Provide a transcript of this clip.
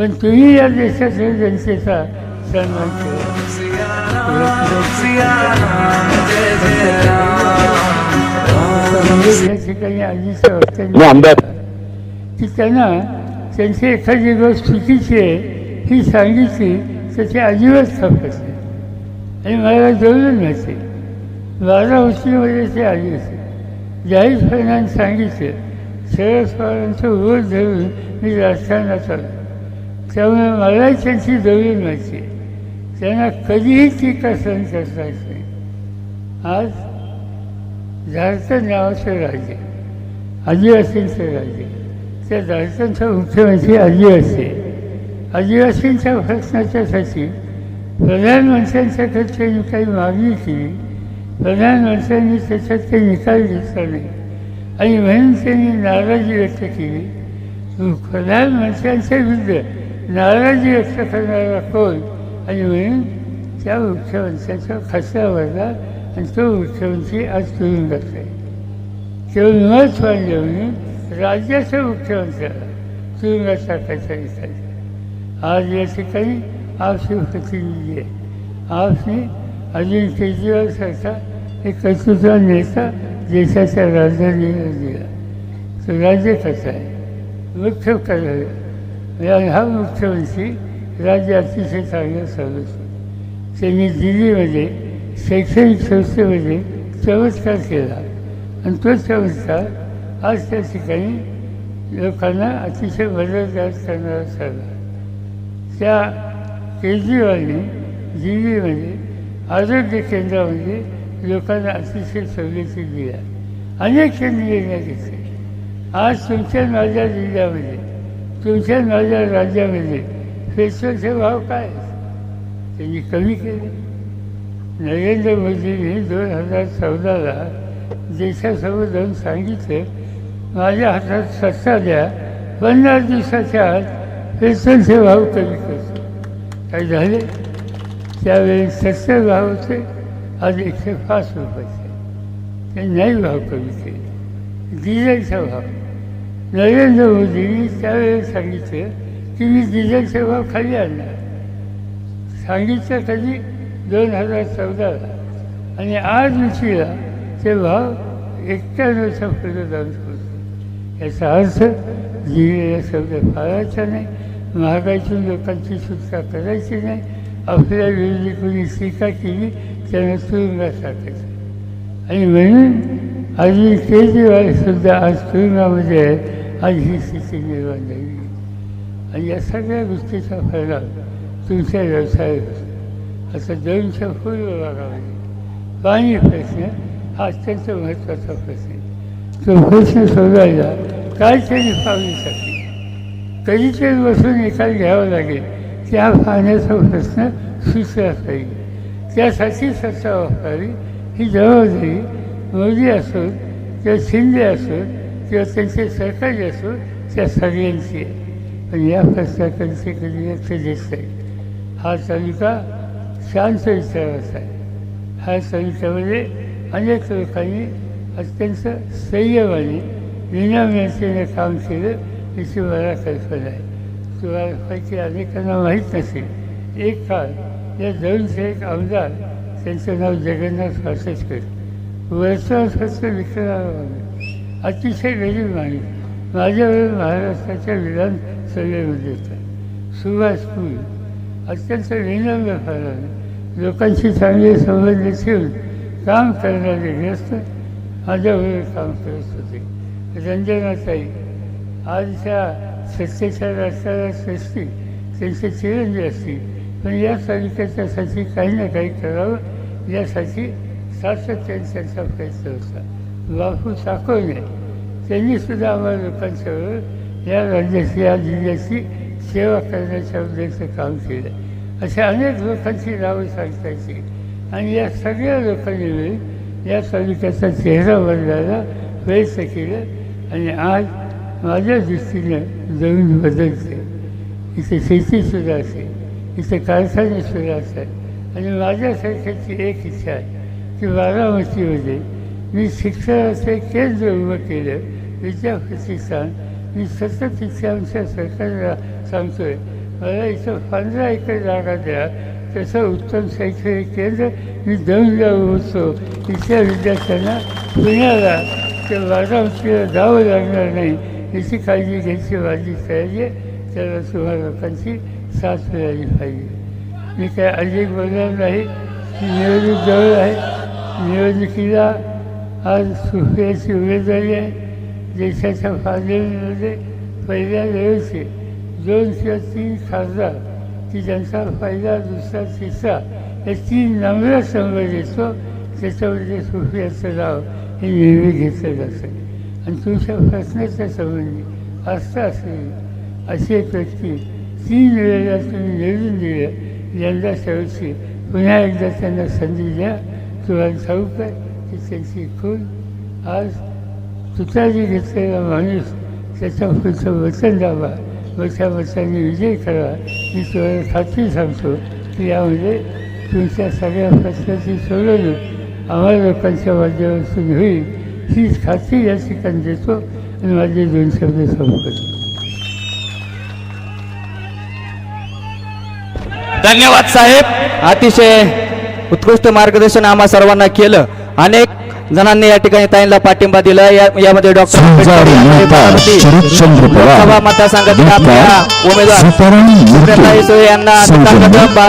पण तुम्ही या देशाच्या जनतेचा सन्मान या ठिकाणी की त्यांना त्यांची एखादी गोष्ट चुकीची आहे ही सांगितली तर ते अजिबात नाही. आणि मला जवळून माहिती बारा उशीमध्ये ते आली होते जाहीर फडणवीस सांगितलं शरद पवारांचं ओढ धरून मी राजकारणात आलो. त्यामुळे मला त्यांची जवळ माहिती त्यांना कधीही टीका सहन करता येत नाही. आज झारखंड नावाचं राज्य आदिवासींचं राज्य त्या झारखंडचा मुख्यमंत्री आदिवासी आहे. आदिवासींच्या प्रश्नाच्यासाठी प्रधानमंत्र्यांच्याकडे त्यांनी काही मागणी केली. प्रधानमंत्र्यांनी त्याच्यात काही निकाल घेतला नाही. आणि म्हणून त्यांनी नाराजी व्यक्त केली. प्रधानमंत्र्यांच्या विरुद्ध नाराजी व्यक्त करणारा कोण आणि म्हणून त्या वृक्षवंशाचा खसरा भरला आणि तो वृक्षवंशी आज तुरुंगात जाते केवळ मत मांडले म्हणून राज्याच्या वृक्षवंशाला तुरुंगात टाकायचा विचार आज या ठिकाणी आपशी प्रतिनिधी आहे आपने अरविंद केजरीवाल सरकार एक कर्तृत्व नेता देशाच्या राजधानीला दिला तो राज्य कसा आहे मुख्य करायला आणि हा मुख्यमंत्री राज्य अतिशय चांगलं चालवतो त्यांनी दिल्लीमध्ये शैक्षणिक संस्थेमध्ये चमत्कार केला. आणि तो चमत्कार आज त्या ठिकाणी लोकांना अतिशय मदतगार करणारा ठरला. त्या केजरीवालने दिल्लीमध्ये आरोग्य केंद्रामध्ये लोकांना अतिशय सवलती दिल्या. अनेक केंद्र निर्णय घेतले आज तुमच्या माझ्या जिल्ह्यामध्ये तुमच्या माझ्या राज्यामध्ये पेट्रोलचे भाव काय? आहेत? त्यांनी कमी केले. नरेंद्र मोदींनी दोन हजार चौदाला देशासमोर जाऊन सांगितलं माझ्या हातात सत्ता द्या पन्नास दिवसाच्या आत पेट्रोलचे भाव कमी करतो काय झाले? त्यावेळी सत्तर भाव होते आज एकशे पाच रुपयाचे. ते नाही भाव कमी केले. डिझेलचा भाव. नरेंद्र मोदींनी त्यावेळी सांगितलं की मी डिझेलचे भाव खाली आणणार. सांगितलं कधी? दोन हजार चौदाला. आणि आज उशिरा ते भाव एक्क्याण्णवच्या पुढे जाऊन पोहोचले याचा अर्थ दिलेला शब्द फाळायचा नाही महागाईतून लोकांची सुटका करायची नाही आपल्या विरोधी कोणी टीका केली त्यांना तुरुंगात टाकायचं. आणि म्हणून अरविंद केजरीवाल सुद्धा आज तुरुंगामध्ये आहेत. आज ही स्थिती निर्माण झाली आणि या सगळ्या गोष्टीचा फायदा तुमच्या व्यवसायात होतो. आता दोनशे पूर्व भागामध्ये पाणी प्रश्न हा अत्यंत महत्त्वाचा प्रश्न. आहे तो प्रश्न सोडवायला काय त्यांनी पावली टाकली बसून निकाल घ्यावा लागेल. त्या पाण्याचा प्रश्न सुचला पाहिजे. त्यासाठी सत्ता वापरावी. ही जबाबदारी मोदी असो किंवा शिंदे असो किंवा त्यांचे सरकारी असो त्या सगळ्यांची आहे पण या प्रश्नाकडे ते कधी लक्ष देत नाही हा तालुका शांत विचाराचा आहे हा तालुक्यामध्ये अनेक लोकांनी अत्यंत संयमाने विनामेहनतीने काम केलं याची मला कल्पना आहे तुम्हाला पैकी अनेकांना माहीत नसेल एक काळ या दोनशे एक आमदार त्यांचं नाव जगन्नाथ पासष्कर वर्षासाठी विकणारा माणूस अतिशय गरीब माणूस वेळी महाराष्ट्राच्या विधानसभेमध्ये होता सुभाष पूल अत्यंत विनम्र फराने लोकांशी चांगले संबंध ठेवून काम करणारे व्यस्त माझ्याबरोबर काम करत होते. रंजनाताई आजच्या सत्तेच्या राष्ट्राला सृष्टी त्यांचे चिरंजी असतील. पण या तालुक्याच्यासाठी काही ना काही करावं यासाठी सातत्याने त्यांचा प्रयत्न होता. बापू साकवणे त्यांनीसुद्धा आम्हाला लोकांच्याबरोबर या राज्याची या जिल्ह्याची सेवा करण्याच्या उद्देशाचं काम केलं अशा अनेक लोकांची नावं सांगतायची आणि या सगळ्या लोकांनी मिळून या तालुक्याचा चेहरा बदलायला प्रयत्न केलं आणि आज माझ्या दृष्टीनं जमीन बदलते इथे शेतीसुद्धा असेल इथे कारखानेसुद्धा असतात आणि माझ्यासारख्याची एक इच्छा आहे की बारामतीमध्ये मी शिक्षणाचे केंद्र उभं केलं विद्यापीठान मी सतत इथे आमच्या सरकारला सांगतो आहे मला इथं पंधरा एकर जागा द्या तसं उत्तम शैक्षणिक केंद्र मी देऊन जाऊ होतो इथल्या विद्यार्थ्यांना पुण्याला ते बारामतीला जावं लागणार नाही याची काळजी घ्यायची माझी तयारी आहे त्याला तुम्हा लोकांची साथ मिळाली पाहिजे मी काय अधिक बोलणार नाही की निवडणूक जवळ आहे निवडणुकीला आज सुप्रियाची उमेदवारी आहे देशाच्या फाळणीमध्ये पहिल्या वेळेचे दोन किंवा तीन खासदार की ज्यांचा पहिला दुसरा तिसरा हे तीन नम्र संघ येतो त्याच्यामध्ये सुफियाचं नाव हे नेहमी घेतलं जातं. आणि तुमच्या प्रश्नाच्या संबंधी आस्था असलेली अशी एक व्यक्ती तीन वेळेला तुम्ही निवडून दिलं यंदा शेवटची पुन्हा एकदा त्यांना संधी द्या. तुम्हाला ठाऊक आहे की त्यांची खून आज तुतारी घेतलेला माणूस त्याच्या पुढचं वचन द्यावा. व त्या वचनाने विजय करा मी तुम्हाला खात्री सांगतो की यामध्ये तुमच्या सगळ्या प्रश्नाची सोडवणूक आम्हा लोकांच्या माध्यमातून होईल हीच खात्री या ठिकाणी देतो आणि माझे दोन शब्द संपतो धन्यवाद साहेब. अतिशय उत्कृष्ट मार्गदर्शन आम्हा सर्वांना केलं. अनेक जणांनी या ठिकाणी ताईंना पाठिंबा दिला. या- यामध्ये डॉक्टर लोकसभा मतदारसंघातील आपल्या उमेदवार सुप्रियाताई सुळे यांना